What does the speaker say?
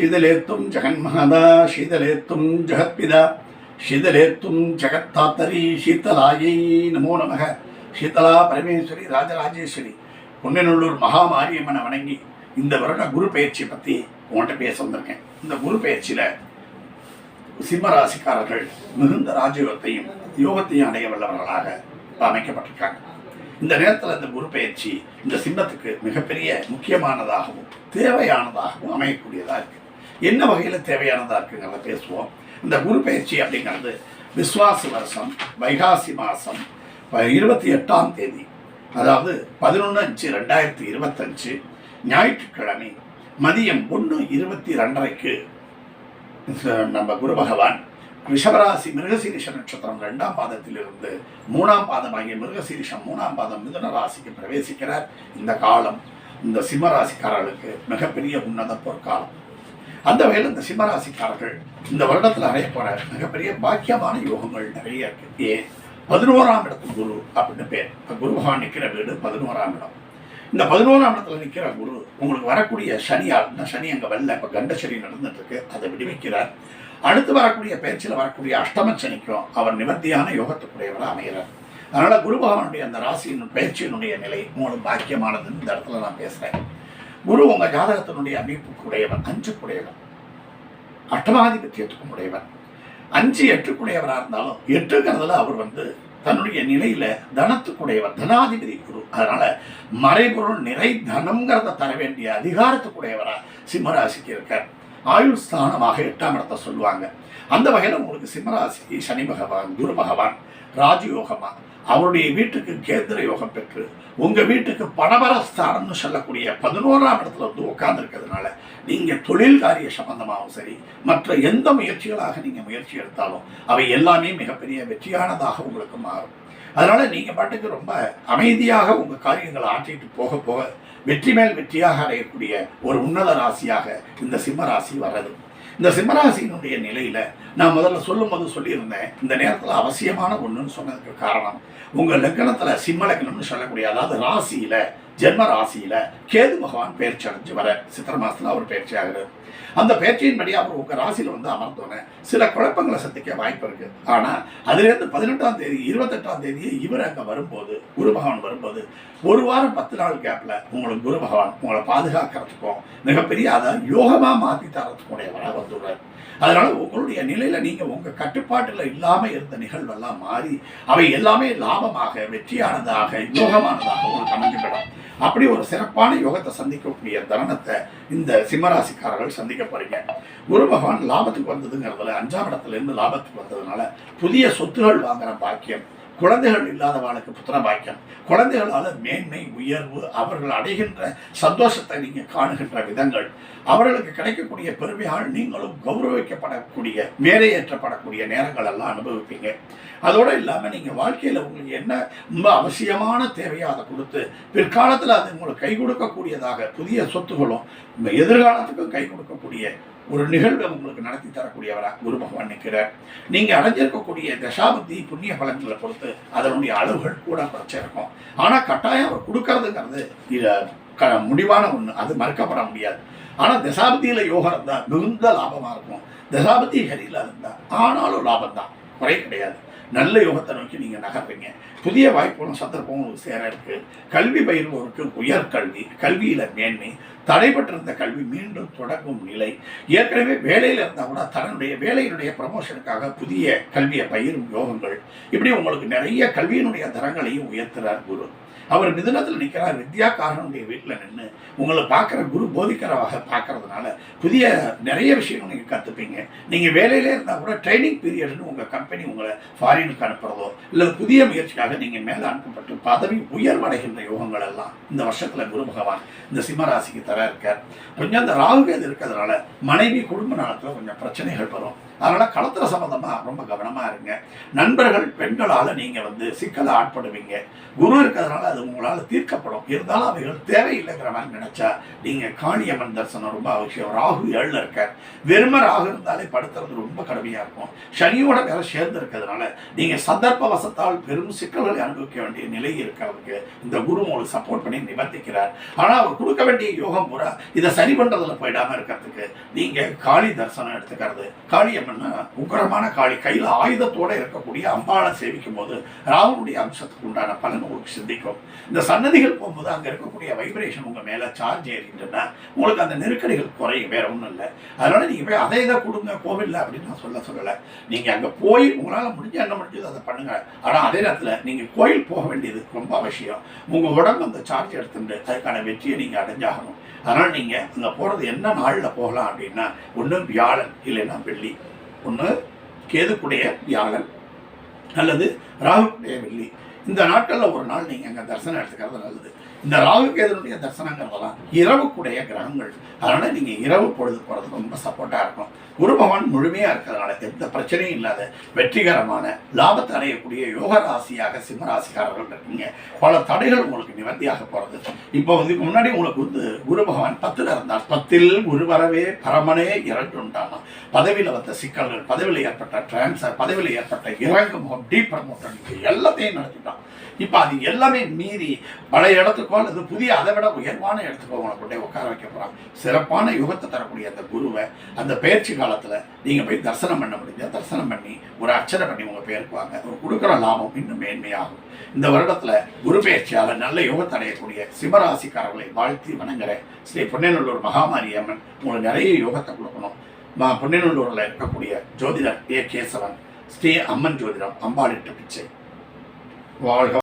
शीतलेत्तुं जगन्महदा शीतलेत्तुं जगत्पिदा शीतलेत्तुं जगत्तातरी ஷீதலாயை நமோ நமக ஷீதலா பரமேஸ்வரி ராஜராஜேஸ்வரி பொன்னநல்லூர் மகாமாரியம்மனை வணங்கி இந்த வருட குரு பயிற்சி பற்றி உங்கள்கிட்ட பேச வந்திருக்கேன். இந்த குரு பயிற்சியில் சிம்மராசிக்காரர்கள் மிகுந்த ராஜயோகத்தையும் யோகத்தையும் அடைய வல்லவர்களாக அமைக்கப்பட்டிருக்காங்க. இந்த நேரத்தில் இந்த குரு பயிற்சி இந்த சிம்மத்துக்கு மிகப்பெரிய முக்கியமானதாகவும் தேவையானதாகவும் அமையக்கூடியதாக இருக்கு. என்ன வகையில் தேவையானதாக இருக்குங்கிறத பேசுவோம். இந்த குரு பயிற்சி அப்படிங்கிறது விஸ்வாச வருஷம் வைகாசி மாதம் இருபத்தி எட்டாம் தேதி. அதாவது பதினொன்று அஞ்சு ரெண்டாயிரத்தி இருபத்தஞ்சு ஞாயிற்றுக்கிழமை மதியம் ஒன்று இருபத்தி ரெண்டரைக்கு நம்ம குரு பகவான் ரிஷபராசி மிருகசீரிஷ நட்சத்திரம் ரெண்டாம் பாதத்திலிருந்து மூணாம் பாதமாகிய மிருகசீரிஷம் மூணாம் பாதம் மிதுன ராசிக்கு பிரவேசிக்கிறார். இந்த காலம் இந்த சிம்மராசிக்காரர்களுக்கு மிகப்பெரிய உன்னத பொற்காலம். அந்த வகையில் இந்த சிம்மராசிக்காரர்கள் இந்த வருடத்தில் அடைய மிகப்பெரிய பாக்கியமான யோகங்கள் நிறைய இருக்கு. ஏன் பதினோராம் இடத்து குரு அப்படின்னு பேர். குரு பகவான் நிற்கிற வீடு பதினோராம் இடம். இந்த பதினோராம் இடத்துல நிற்கிற குரு உங்களுக்கு வரக்கூடிய சனியால் இந்த சனி அங்கே வரல இப்போ கண்ட சனி நடந்துட்டு இருக்கு அதை விடுவிக்கிறார். அடுத்து வரக்கூடிய பேச்சில் வரக்கூடிய அஷ்டம சனிக்கும் அவர் நிவர்த்தியான யோகத்துக்குடையவராக அமைகிறார். அதனால குரு பகவானுடைய அந்த ராசியின் பயிற்சியினுடைய நிலை உங்களுக்கு பாக்கியமானதுன்னு இந்த இடத்துல நான் பேசுறேன். குரு உங்க ஜாதகத்தினுடைய அமைப்புக்குடையவன் அஞ்சுக்குடையவன் அட்டமாதிபத்தியத்துக்கும் உடையவன் அஞ்சு எட்டுக்குடையவராக இருந்தாலும் எட்டுங்கிறதுல அவர் வந்து தன்னுடைய நிலையில தனத்துக்குடையவர் தனாதிபதி குரு. அதனால மறைபொருள் நிறை தனம்ங்கிறத தர வேண்டிய அதிகாரத்துக்குடையவரா சிம்மராசிக்கு இருக்கார். ஆயுள் ஸ்தானமாக எட்டாம் இடத்தை சொல்லுவாங்க. அந்த வகையில் உங்களுக்கு சிம்மராசி சனி பகவான் குரு பகவான் ராஜயோகமாக அவருடைய வீட்டுக்கு கேந்திர யோகம் பெற்று உங்கள் வீட்டுக்கு பணபரஸ்தானம்னு சொல்லக்கூடிய பதினோராம் இடத்துல வந்து உட்கார்ந்துருக்கிறதுனால நீங்கள் தொழில் காரிய சம்பந்தமாகவும் சரி மற்ற எந்த முயற்சிகளாக நீங்கள் முயற்சி எடுத்தாலும் அவை எல்லாமே மிகப்பெரிய வெற்றியானதாக உங்களுக்கு மாறும். அதனால் நீங்கள் பாட்டுக்கு ரொம்ப அமைதியாக உங்கள் காரியங்களை ஆற்றிட்டு போக போக வெற்றி மேல் வெற்றியாக அடையக்கூடிய ஒரு உன்னத ராசியாக இந்த சிம்ம ராசி வர்றது. இந்த சிம்மராசியினுடைய நிலையில நான் முதல்ல சொல்லும் போது சொல்லியிருந்தேன் இந்த நேரத்தில் அவசியமான ஒன்றுன்னு சொன்னதுக்கு காரணம் உங்க லக்கணத்துல சிம்ம லக்னம்னு சொல்லக்கூடிய அதாவது ராசியில ஜென்ம ராசியில கேது பகவான் பயிற்சி அடைஞ்சு வர சித்திர மாசத்துல அவர் பயிற்சி ஆகுறாரு அந்த பயிற்சியின்படி அவர் உங்க ராசியில வந்து அமர்ந்தோன்னே சில குழப்பங்களை சந்திக்க வாய்ப்பு இருக்கு. ஆனா அதுலேருந்து பதினெட்டாம் தேதி இருபத்தெட்டாம் தேதி இவர் அங்க வரும்போது குரு பகவான் வரும்போது ஒரு வாரம் பத்து நாள் கேப்ல உங்களுக்கு குரு பகவான் உங்களை பாதுகாக்கிறதுக்கும் மிகப்பெரிய அதை யோகமா மாத்தி தரத்துக்குடையவராக வந்துடுறார். அதனால உங்களுடைய நிலையில நீங்க உங்க கட்டுப்பாட்டுல இல்லாம இருந்த நிகழ்வெல்லாம் மாறி அவை எல்லாமே லாபமாக வெற்றியானதாக யோகமானதாக உங்களுக்கு அமைஞ்சுவிடும் அப்படி ஒரு சிறப்பான யோகத்தை சந்திக்கக்கூடிய தருணத்தை இந்த சிம்மராசிக்காரர்கள் சந்திக்க போறீங்க. குரு பகவான் லாபத்துக்கு வந்ததுங்கிறதுல அஞ்சாம் இடத்துல இருந்து லாபத்துக்கு வந்ததுனால புதிய சொத்துகள் வாங்குற பாக்கியம் குழந்தைகள் இல்லாதவர்களுக்கு புத்திர பாக்கியம் குழந்தைகளால் மேன்மை உயர்வு அவர்கள் அடைகின்ற சந்தோஷத்தை நீங்கள் காணுகின்ற விதங்கள் அவர்களுக்கு கிடைக்கக்கூடிய பெருமையால் நீங்களும் கௌரவிக்கப்படக்கூடிய மேலையேற்றப்படக்கூடிய நேரங்கள் எல்லாம் அனுபவிப்பீங்க. அதோடு இல்லாம நீங்கள் வாழ்க்கையில் உங்களுக்கு என்ன ரொம்ப அவசியமான தேவையோ அதை கொடுத்து பிற்காலத்தில் அது உங்களுக்கு கை கொடுக்கக்கூடியதாக புதிய சொத்துகளும் எதிர்காலத்துக்கும் கை கொடுக்கக்கூடிய ஒரு நிகழ்வை உங்களுக்கு நடத்தி தரக்கூடியவரா குரு பகவான் நிற்கிறார். நீங்க அடைஞ்சிருக்கக்கூடிய தசாபத்தி புண்ணிய பலன்களை பொறுத்து அதனுடைய அளவுகள் கூட குறைச்சிருக்கும் ஆனா கட்டாயம் அவர் கொடுக்கறதுங்கிறது இது க முடிவான ஒண்ணு. அது மறுக்கப்பட முடியாது. ஆனா தசாபதியில யோகம் இருந்தால் மிகுந்த லாபமா இருக்கும். தசாபதி ஹரியில இருந்தா ஆனாலும் லாபம் தான். குறை கிடையாது. நல்ல யோகத்தை நோக்கி நீங்க நகர்றீங்க. புதிய வாய்ப்புகளும் சந்தர்ப்பமும் உங்களுக்கு சேர இருக்கு. கல்வி பயிர்வோருக்கு உயர்கல்வி கல்வியில மேன்மை தடைபட்டிருந்த கல்வி மீண்டும் தொடங்கும் நிலை. ஏற்கனவே வேலையில் இருந்தால் கூட தன்னுடைய வேலையினுடைய ப்ரமோஷனுக்காக புதிய கல்வியை பயிரும் யோகங்கள். இப்படி உங்களுக்கு நிறைய கல்வியினுடைய தரங்களையும் உயர்த்துறார் குரு. அவர் மிதுனத்தில் நிற்கிறார். வித்யாக்காரனுடைய வீட்டில் நின்று உங்களை பார்க்குற குரு போதிக்கிறவாக பார்க்கறதுனால புதிய நிறைய விஷயங்கள் நீங்கள் கற்றுப்பீங்க நீங்கள் வேலையிலே இருந்தால் கூட ட்ரைனிங் பீரியட்னு உங்கள் கம்பெனி உங்களை ஃபாரினுக்கு அனுப்புறதோ இல்லை புதிய முயற்சிக்காக நீங்கள் மேலே அனுப்பப்பட்டு பதவி உயர்வடைகின்ற யோகங்கள் எல்லாம் இந்த வருஷத்தில் குரு பகவான் இந்த சிம்மராசிக்கு தர இருக்கார். கொஞ்சம் அந்த ராகுகேது இருக்கிறதுனால மனைவி குடும்ப நலத்தில் கொஞ்சம் பிரச்சனைகள் வரும். அதனால களத்துல சம்பந்தமா ரொம்ப கவனமா இருங்க. நண்பர்கள் பெண்களால நீங்க வந்து சிக்கலை ஆட்படுவீங்க. குரு இருக்கிறதுனால அது உங்களால தீர்க்கப்படும். இருந்தாலும் அவைகள் தேவையில்லைங்கிற மாதிரி நினைச்சா நீங்க காணியம்மன் தரிசனம் ரொம்ப அவசியம். ராகு ஏழுல இருக்க வெறும ராகு இருந்தாலே படுத்துறது ரொம்ப கடுமையா இருக்கும். சனியோட வேலை சேர்ந்து இருக்கிறதுனால நீங்க சந்தர்ப்ப வசத்தால் பெரும் சிக்கல்களை அனுபவிக்க வேண்டிய நிலை இருக்கு அவருக்கு. இந்த குரு உங்களுக்கு சப்போர்ட் பண்ணி நிவர்த்திக்கிறார். ஆனா அவர் கொடுக்க வேண்டிய யோகம் பூரா இதை சரி பண்றதுல போயிடாம இருக்கிறதுக்கு நீங்க காளி தரிசனம் எடுத்துக்கிறது. காளியம்மன் உக்கிரமான காளி கையில் ஆயுதத்தோட இருக்கக்கூடிய அம்பாளை சேவிக்கும் போது ராகுனுடைய அம்சத்துக்கு உண்டான பலன் உங்களுக்கு சிந்திக்கும். இந்த சன்னதிகள் போகும்போது அங்க இருக்கக்கூடிய வைப்ரேஷன் உங்க மேல சார்ஜ் ஏறிட்டுன்னா உங்களுக்கு அந்த நெருக்கடிகள் குறையும் வேற ஒன்றும் இல்லை. அதனால நீங்கள் போய் அதை இதை கொடுங்க கோவிலில் அப்படின்னு நான் சொல்ல சொல்லலை. நீங்க அங்கே போய் உங்களால் முடிஞ்ச என்ன முடிஞ்சது அதை பண்ணுங்க. ஆனால் அதே நேரத்தில் நீங்க கோயில் போக வேண்டியது ரொம்ப அவசியம். உங்க உடம்பு அந்த சார்ஜ் எடுத்துட்டு அதுக்கான வெற்றியை நீங்கள் அடைஞ்சாகணும். அதனால நீங்க அங்கே போறது என்ன நாளில் போகலாம் அப்படின்னா ஒன்றும் வியாழன் இல்லைன்னா வெள்ளி. ஒன்று கேதுக்குடைய வியாழன் அல்லது ராகுடைய வெள்ளி. இந்த நாட்களில் ஒரு நாள் நீங்கள் அங்கே தரிசனம் எடுத்துக்கிறது நல்லது. இந்த ராகுகேதனுடைய தரிசனங்கிறதெல்லாம் இரவுக்குடைய கிரகங்கள். அதனால் நீங்கள் இரவு பொழுது போகிறது ரொம்ப சப்போர்ட்டாக இருக்கும். குரு பகவான் முழுமையாக இருக்கிறதுனால எந்த பிரச்சனையும் இல்லாத வெற்றிகரமான லாபத்தை அடையக்கூடிய யோக ராசியாக சிம்மராசிக்காரர்கள் இருக்கீங்க. பல தடைகள் உங்களுக்கு நிவர்த்தியாக போகிறது இப்போ வந்து முன்னாடி உங்களுக்கு வந்து குரு பகவான் பத்தில் இருந்தார். பத்தில் குரு வரவே பரமனே உண்டானா பதவியில் வந்த சிக்கல்கள் பதவியில் ஏற்பட்ட டிரான்ஸ்ஃபர் பதவியில் ஏற்பட்ட இறங்குமுகம் டீ ப்ரமோஷன் எல்லாத்தையும் நடத்திட்டான் இப்போ அது எல்லாமே மீறி பழைய இடத்துக்கோ அல்லது புதிய அதை விட உயர்வான இடத்துக்கோ உங்களை கொண்டே உட்கார வைக்க போகிறான் சிறப்பான யுகத்தை தரக்கூடிய அந்த குருவை அந்த பயிற்சி காலத்தில் நீங்கள் போய் தரிசனம் பண்ண முடிஞ்ச தரிசனம் பண்ணி ஒரு அர்ச்சனை பண்ணி உங்கள் பேருக்கு வாங்க. ஒரு கொடுக்குற லாபம் இன்னும் மேன்மையாகும். இந்த வருடத்தில் குரு பயிற்சியால் நல்ல யுகத்தை அடையக்கூடிய சிவராசிக்காரர்களை வாழ்த்தி வணங்குறேன். ஸ்ரீ பொன்னேநல்லூர் மகாமாரி அம்மன் உங்களுக்கு நிறைய யோகத்தை கொடுக்கணும். ம- பொன்னேநல்லூரில் இருக்கக்கூடிய ஜோதிடர் ஏ கேசவன் ஸ்ரீ அம்மன் ஜோதிடம் அம்பாளிட்டு பிச்சை. வாழ்க